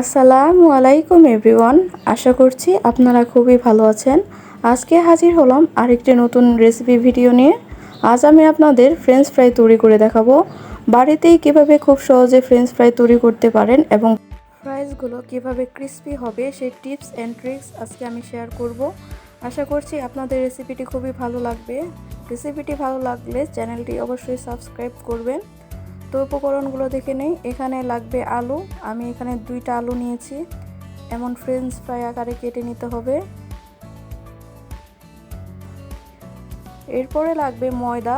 আসসালামু আলাইকুম, এভরিওয়ান। আশা করছি আপনারা খুবই ভালো আছেন। আজকে হাজির হলাম আরেকটি নতুন রেসিপি ভিডিও নিয়ে। আজ আমি আপনাদের ফ্রেঞ্চ ফ্রাই তৈরি করে দেখাবো। বাড়িতেই কীভাবে খুব সহজে ফ্রেঞ্চ ফ্রাই তৈরি করতে পারেন এবং ফ্রাইসগুলো কীভাবে ক্রিস্পি হবে সেই টিপস অ্যান্ড ট্রিক্স আজকে আমি শেয়ার করব। আশা করছি আপনাদের রেসিপিটি খুবই ভালো লাগবে। রেসিপিটি ভালো লাগলে চ্যানেলটি অবশ্যই সাবস্ক্রাইব করবেন। তো উপকরণগুলো দেখে নেই। এখানে লাগবে আলু। আমি এখানে দুইটা আলু নিয়েছি। এমন ফ্রেঞ্চ ফ্রাই আকারে কেটে নিতে হবে। এরপরে লাগবে ময়দা।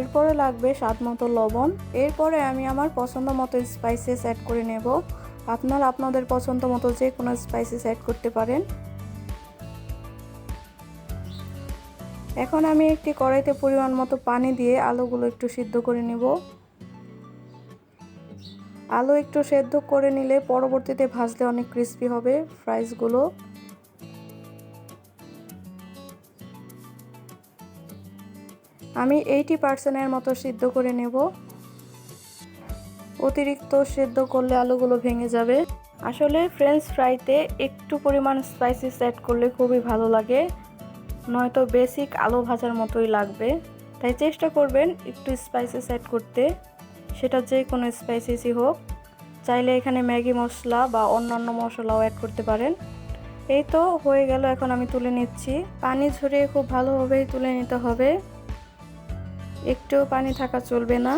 এরপরে লাগবে স্বাদ মতো লবণ। এরপরে আমি আমার পছন্দ মতো স্পাইসেস অ্যাড করে নেব। আপনারা আপনাদের পছন্দ মতো যে কোনো স্পাইসেস অ্যাড করতে পারেন। এখন আমি একটি কড়াইতে পরিমাণ মতো পানি দিয়ে আলুগুলো একটু সিদ্ধ করে নিব। আলু একটু সেদ্ধ করে নিলে পরবর্তীতে ভাজলে অনেক ক্রিস্পি হবে ফ্রাইসগুলো আমি এইটি পার্সেন্টের মতো সিদ্ধ করে নেব। অতিরিক্ত সেদ্ধ করলে আলুগুলো ভেঙে যাবে। আসলে ফ্রেঞ্চ ফ্রাইতে একটু পরিমাণ স্পাইসিস অ্যাড করলে খুবই ভালো লাগে। নয়তো বেসিক আলু ভাজার মতোই লাগবে। তাই চেষ্টা করবেন একটু স্পাইসেস অ্যাড করতে। সেটা যে কোনো স্পাইসেসই হোক। চাইলে এখানে ম্যাগি মশলা বা অন্যান্য মশলাও অ্যাড করতে পারেন। এই তো হয়ে গেল, এখন আমি তুলে নিচ্ছি। পানি ঝরিয়ে খুব ভালোভাবেই তুলে নিতে হবে। একটুও পানি থাকা চলবে না।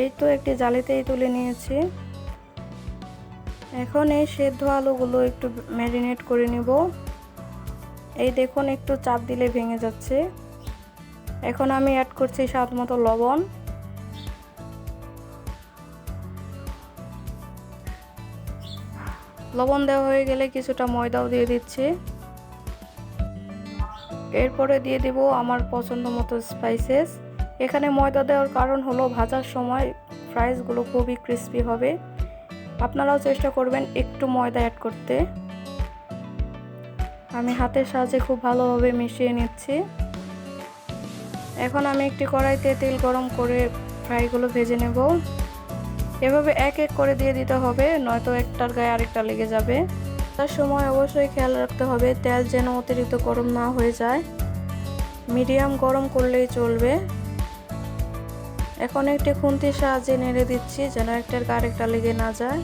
এই তো একটি জালিতেই তুলে নিয়েছি। এখন এই সেদ্ধ আলুগুলো একটু ম্যারিনেট করে নিব। এই দেখুন, একটু চাপ দিলে ভেঙে যাচ্ছে। এখন আমি অ্যাড করছি স্বাদ মতো লবণ। লবণ দেওয়া হয়ে গেলে কিছুটা ময়দাও দিয়ে দিচ্ছি। এরপরে দিয়ে দিব আমার পছন্দ মতো স্পাইসেস এখানে ময়দা দেওয়ার কারণ হলো ভাজার সময় ফ্রাইসগুলো খুবই ক্রিস্পি হবে। আপনারাও চেষ্টা করবেন একটু ময়দা অ্যাড করতে। আমি হাতের সাহায্যে খুব ভালোভাবে মিশিয়ে নিচ্ছি। এখন আমি একটি কড়াইতে তেল গরম করে ফ্রাইগুলো ভেজে নেব। এভাবে এক এক করে দিয়ে দিতে হবে, নয়তো একটার গায়ে আরেকটা লেগে যাবে। তার সময় অবশ্যই খেয়াল রাখতে হবে, তেল যেন অতিরিক্ত গরম না হয়ে যায়। মিডিয়াম গরম করলেই চলবে। এখন একটি খুন্তির সাহায্যে নেড়ে দিচ্ছি, যেন একটার আরেকটা লেগে না যায়।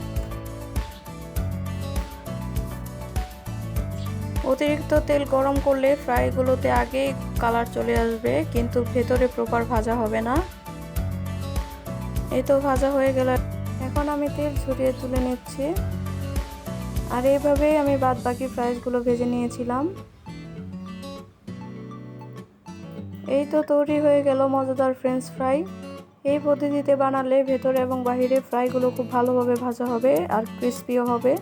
অতিরিক্ত তেল গরম করলে ফ্রাইগুলোতে আগেই কালার চলে আসবে, কিন্তু ভেতরে প্রপার ভাজা হবে না। এই তো ভাজা হয়ে গেল। এখন আমি তেল ঝরিয়ে তুলে নিচ্ছি। আর এইভাবেই আমি বাদ বাকি ফ্রাইসগুলো ভেজে নিয়েছিলাম। এই তো তৈরি হয়ে গেল মজাদার ফ্রেঞ্চ ফ্রাই। এই পদ্ধতিতে বানালে ভেতরে এবং বাহিরে ফ্রাইগুলো খুব ভালোভাবে ভাজা হবে আর ক্রিস্পিও হবে।